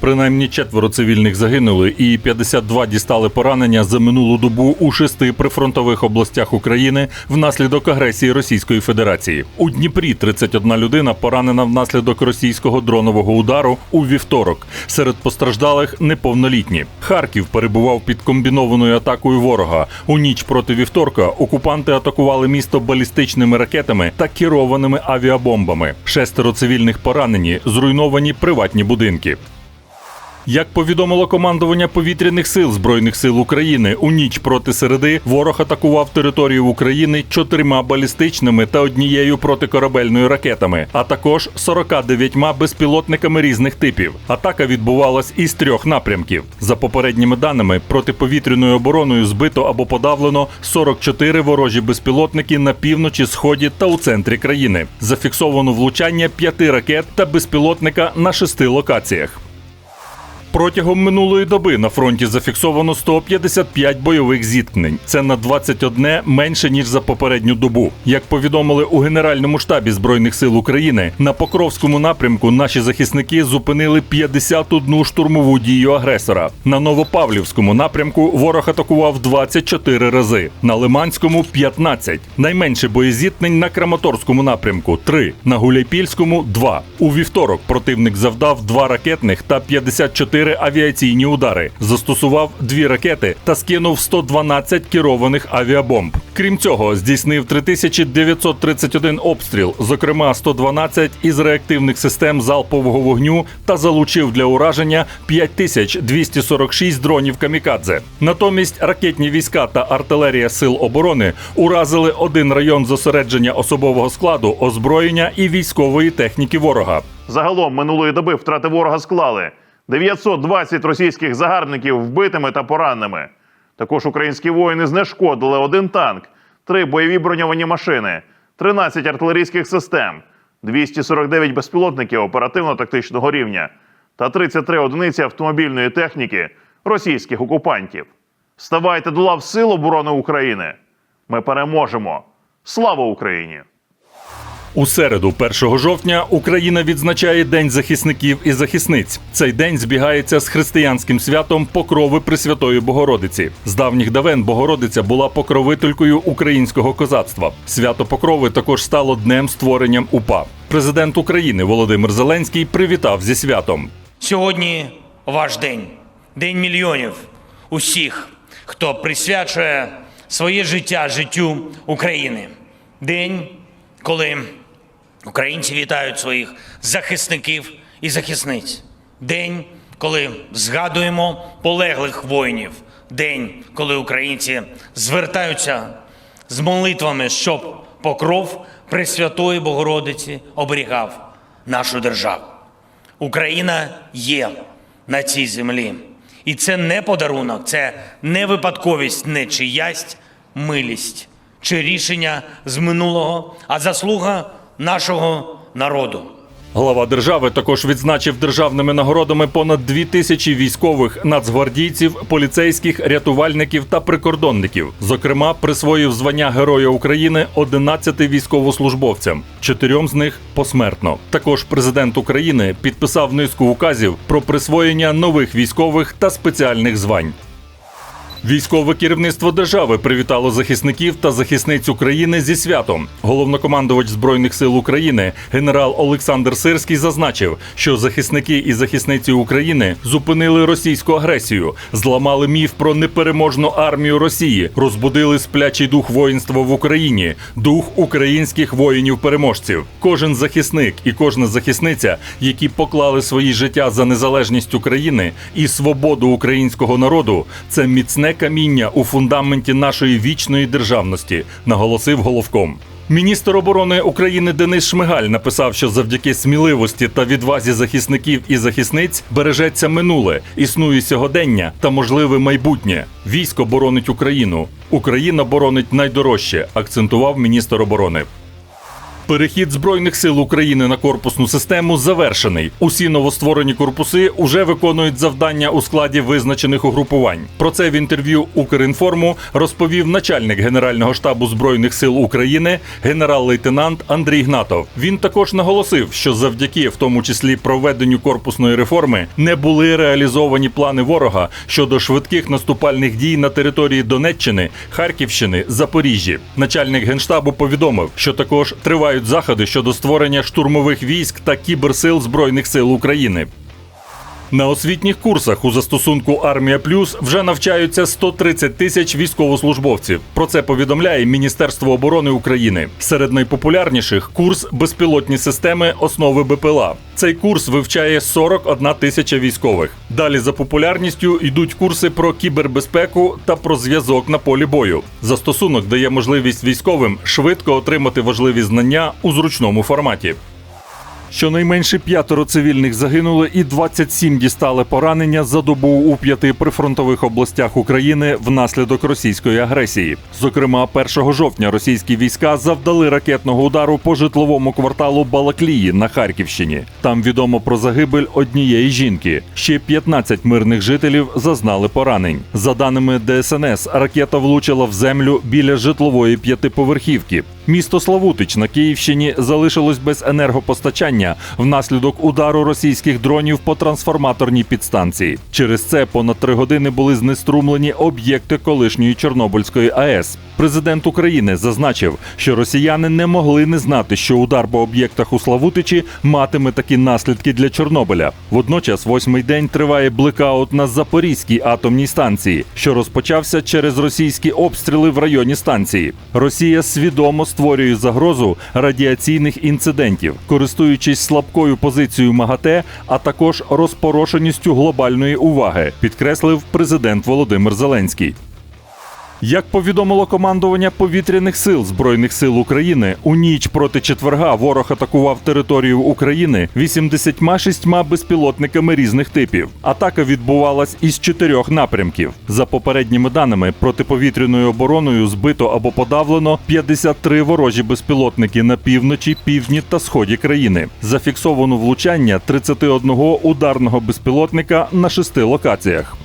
Принаймні четверо цивільних загинули і 52 дістали поранення за минулу добу у шести прифронтових областях України внаслідок агресії Російської Федерації. У Дніпрі 31 людина поранена внаслідок російського дронового удару у вівторок. Серед постраждалих неповнолітні. Харків перебував під комбінованою атакою ворога. У ніч проти вівторка окупанти атакували місто балістичними ракетами та керованими авіабомбами. Шестеро цивільних поранені, зруйновані приватні будинки. Як повідомило командування повітряних сил збройних сил України, у ніч проти середи ворог атакував територію України чотирма балістичними та однією протикорабельною ракетами, а також 49 безпілотниками різних типів. Атака відбувалась із трьох напрямків. За попередніми даними, протиповітряною обороною збито або подавлено 44 ворожі безпілотники на півночі, сході та у центрі країни. Зафіксовано влучання п'яти ракет та безпілотника на шести локаціях. Протягом минулої доби на фронті зафіксовано 155 бойових зіткнень. Це на 21 менше ніж за попередню добу. Як повідомили у Генеральному штабі збройних сил України, на Покровському напрямку наші захисники зупинили 51 штурмову дію агресора. На Новопавлівському напрямку ворог атакував 24 рази, на Лиманському 15. Найменше боєзіткнень на Краматорському напрямку 3, на Гуляйпільському 2. У вівторок противник завдав 2 ракетних та 54 авіаційні удари, застосував дві ракети та скинув 112 керованих авіабомб. Крім цього, здійснив 3931 обстріл, зокрема 112 із реактивних систем залпового вогню та залучив для ураження 5246 дронів камікадзе. Натомість ракетні війська та артилерія сил оборони уразили один район зосередження особового складу, озброєння і військової техніки ворога. Загалом минулої доби втрати ворога склали 920 російських загарбників вбитими та пораненими. Також українські воїни знешкодили один танк, три бойові броньовані машини, 13 артилерійських систем, 249 безпілотників оперативно-тактичного рівня та 33 одиниці автомобільної техніки російських окупантів. Ставайте до лав Сил оборони України. Ми переможемо. Слава Україні! У середу, 1 жовтня, Україна відзначає День захисників і захисниць. Цей день збігається з християнським святом Покрови Пресвятої Богородиці. З давніх давен Богородиця була покровителькою українського козацтва. Свято Покрови також стало днем створенням УПА. Президент України Володимир Зеленський привітав зі святом. Сьогодні ваш день, день мільйонів усіх, хто присвячує своє життя життю України. День, коли українці вітають своїх захисників і захисниць. День, коли згадуємо полеглих воїнів. День, коли українці звертаються з молитвами, щоб покров Пресвятої Богородиці оберігав нашу державу. Україна є на цій землі. І це не подарунок, це не випадковість, не чиясть милість чи рішення з минулого, а заслуга нашого народу. Глава держави також відзначив державними нагородами понад дві тисячі військових нацгвардійців, поліцейських, рятувальників та прикордонників. Зокрема, присвоїв звання Героя України 11 військовослужбовцям, чотирьом з них посмертно. Також президент України підписав низку указів про присвоєння нових військових та спеціальних звань. Військове керівництво держави привітало захисників та захисниць України зі святом. Головнокомандувач збройних сил України генерал Олександр Сирський зазначив, що захисники і захисниці України зупинили російську агресію, зламали міф про непереможну армію Росії, розбудили сплячий дух воїнства в Україні, дух українських воїнів-переможців. Кожен захисник і кожна захисниця, які поклали свої життя за незалежність України і свободу українського народу, це міцне каміння у фундаменті нашої вічної державності, наголосив головком. Міністр оборони України Денис Шмигаль написав, що завдяки сміливості та відвазі захисників і захисниць бережеться минуле, існує сьогодення та можливе майбутнє. Військо боронить Україну. Україна боронить найдорожче, акцентував міністр оборони. Перехід збройних сил України на корпусну систему завершений. Усі новостворені корпуси уже виконують завдання у складі визначених угрупувань. Про це в інтерв'ю Укрінформу розповів начальник Генерального штабу збройних сил України генерал-лейтенант Андрій Гнатов. Він також наголосив, що завдяки, в тому числі проведенню корпусної реформи, не були реалізовані плани ворога щодо швидких наступальних дій на території Донеччини, Харківщини, Запоріжжя. Начальник генштабу повідомив, що також тривають заходи щодо створення штурмових військ та кіберсил збройних сил України. На освітніх курсах у застосунку Армія Плюс вже навчаються 130 тисяч військовослужбовців. Про це повідомляє Міністерство оборони України. Серед найпопулярніших курс безпілотні системи основи БПЛА. Цей курс вивчає 41 тисяча військових. Далі за популярністю йдуть курси про кібербезпеку та про зв'язок на полі бою. Застосунок дає можливість військовим швидко отримати важливі знання у зручному форматі. Щонайменше п'ятеро цивільних загинули і 27 дістали поранення за добу у п'яти прифронтових областях України внаслідок російської агресії. Зокрема, 1 жовтня російські війська завдали ракетного удару по житловому кварталу Балаклії на Харківщині. Там відомо про загибель однієї жінки. Ще 15 мирних жителів зазнали поранень. За даними ДСНС, ракета влучила в землю біля житлової п'ятиповерхівки. Місто Славутич на Київщині залишилось без енергопостачання внаслідок удару російських дронів по трансформаторній підстанції. Через це понад три години були знеструмлені об'єкти колишньої Чорнобильської АЕС. Президент України зазначив, що росіяни не могли не знати, що удар по об'єктах у Славутичі матиме такі наслідки для Чорнобиля. Водночас, восьмий день триває блекаут на Запорізькій атомній станції, що розпочався через російські обстріли в районі станції. Росія свідомо створює загрозу радіаційних інцидентів, користуючись слабкою позицією МАГАТЕ, а також розпорошеністю глобальної уваги, підкреслив президент Володимир Зеленський. Як повідомило командування повітряних сил Збройних сил України, у ніч проти четверга ворог атакував територію України 86 безпілотниками різних типів. Атака відбувалась із чотирьох напрямків. За попередніми даними, протиповітряною обороною збито або подавлено 53 ворожі безпілотники на півночі, півдні та сході країни. Зафіксовано влучання 31 ударного безпілотника на шести локаціях.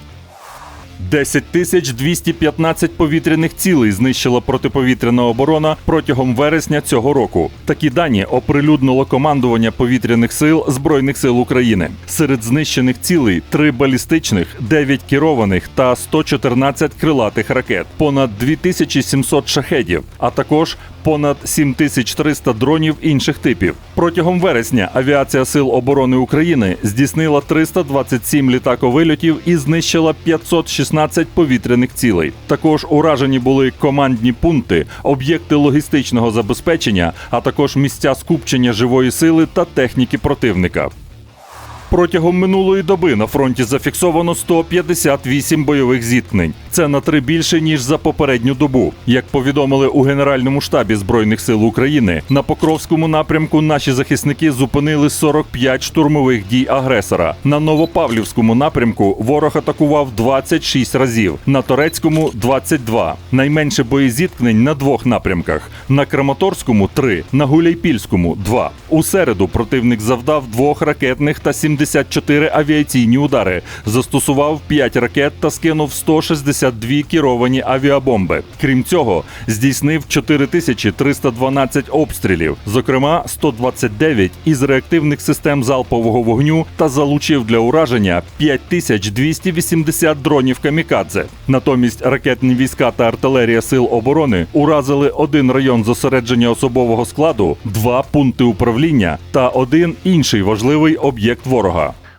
10 тисяч 215 повітряних цілей знищила протиповітряна оборона протягом вересня цього року. Такі дані оприлюднило командування повітряних сил Збройних сил України. Серед знищених цілей 3 балістичних, 9 керованих та 114 крилатих ракет, понад 2700 шахедів, а також понад 7300 дронів інших типів. Протягом вересня авіація Сил оборони України здійснила 327 літаковильотів і знищила 516 повітряних цілей. Також уражені були командні пункти, об'єкти логістичного забезпечення, а також місця скупчення живої сили та техніки противника. Протягом минулої доби на фронті зафіксовано 158 бойових зіткнень. Це на три більше ніж за попередню добу. Як повідомили у Генеральному штабі збройних сил України, на Покровському напрямку наші захисники зупинили 45 штурмових дій агресора. На Новопавлівському напрямку ворог атакував 26 разів, на Торецькому 22. Найменше боєзіткнень на двох напрямках: на Краматорському 3, на Гуляйпільському 2. У середу противник завдав двох ракетних та 74 авіаційні удари, застосував 5 ракет та скинув 162 керовані авіабомби. Крім цього, здійснив 4312 обстрілів, зокрема 129 із реактивних систем залпового вогню та залучив для ураження 5280 дронів камікадзе. Натомість ракетні війська та артилерія сил оборони уразили один район зосередження особового складу, два пункти управління та один інший важливий об'єкт ворога.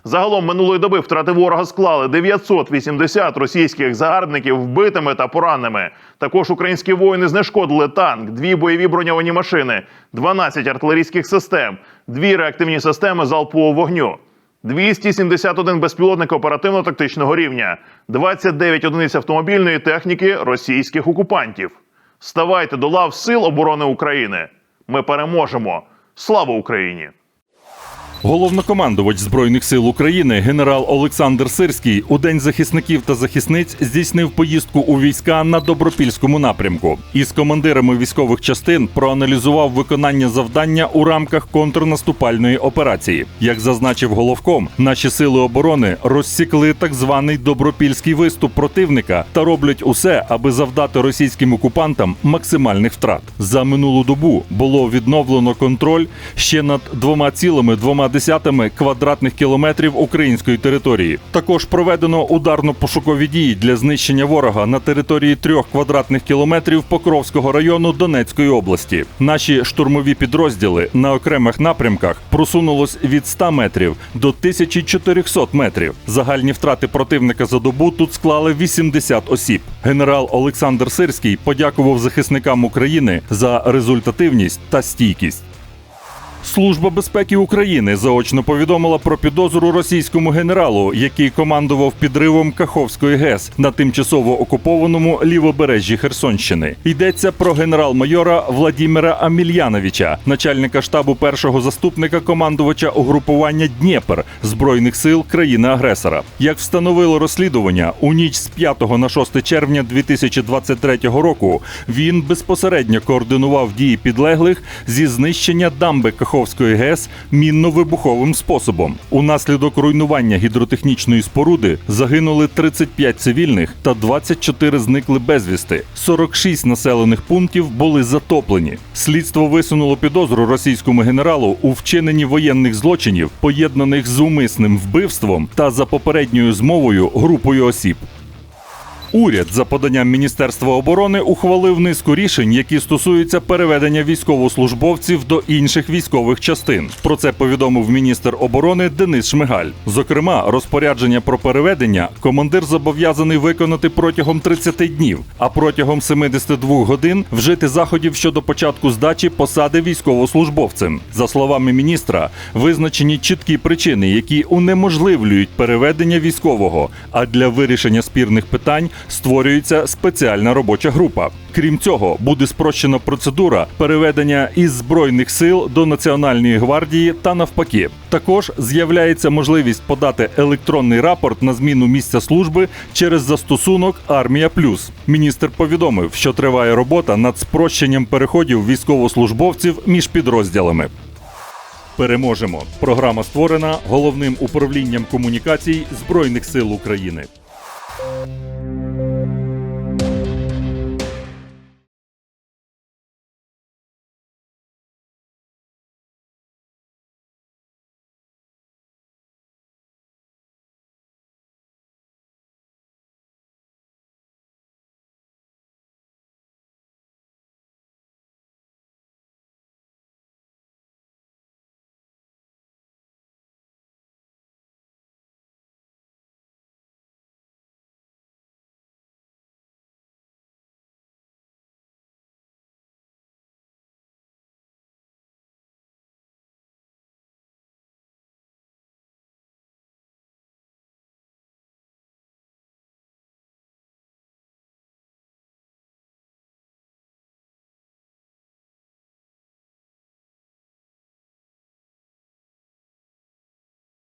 Загалом минулої доби втрати ворога склали 980 російських загарбників вбитими та пораненими. Також українські воїни знешкодили танк, дві бойові броньовані машини, 12 артилерійських систем, дві реактивні системи залпового вогню. 271 безпілотник оперативно-тактичного рівня, 29 одиниць автомобільної техніки російських окупантів. Ставайте до лав Сил оборони України. Ми переможемо. Слава Україні! Головнокомандувач збройних сил України генерал Олександр Сирський у день захисників та захисниць здійснив поїздку у війська на добропільському напрямку. Із командирами військових частин проаналізував виконання завдання у рамках контрнаступальної операції. Як зазначив головком, наші сили оборони розсікли так званий добропільський виступ противника та роблять усе, аби завдати російським окупантам максимальних втрат. За минулу добу було відновлено контроль ще над 2,2 квадратних кілометрів української території. Також проведено ударно-пошукові дії для знищення ворога на території трьох квадратних кілометрів Покровського району Донецької області. Наші штурмові підрозділи на окремих напрямках просунулось від 100 метрів до 1400 метрів. Загальні втрати противника за добу тут склали 80 осіб. Генерал Олександр Сирський подякував захисникам України за результативність та стійкість. Служба безпеки України заочно повідомила про підозру російському генералу, який командував підривом Каховської ГЕС на тимчасово окупованому лівобережжі Херсонщини. Йдеться про генерал-майора Владімира Амільяновича, начальника штабу першого заступника командувача угрупування Дніпр збройних сил країни-агресора. Як встановило розслідування, у ніч з 5 на 6 червня 2023 року він безпосередньо координував дії підлеглих зі знищення дамби Каховської ГЕС мінно-вибуховим способом. Унаслідок руйнування гідротехнічної споруди загинули 35 цивільних та 24 зникли безвісти. 46 населених пунктів були затоплені. Слідство висунуло підозру російському генералу у вчиненні воєнних злочинів, поєднаних з умисним вбивством та за попередньою змовою групою осіб. Уряд за поданням Міністерства оборони ухвалив низку рішень, які стосуються переведення військовослужбовців до інших військових частин. Про це повідомив міністр оборони Денис Шмигаль. Зокрема, розпорядження про переведення командир зобов'язаний виконати протягом 30 днів, а протягом 72 годин вжити заходів щодо початку здачі посади військовослужбовцем. За словами міністра, визначені чіткі причини, які унеможливлюють переведення військового. А для вирішення спірних питань створюється спеціальна робоча група. Крім цього, буде спрощена процедура переведення із збройних сил до Національної гвардії та навпаки. Також з'являється можливість подати електронний рапорт на зміну місця служби через застосунок Армія Плюс. Міністр повідомив, що триває робота над спрощенням переходів військовослужбовців між підрозділами. Переможемо. Програма створена головним управлінням комунікацій Збройних сил України.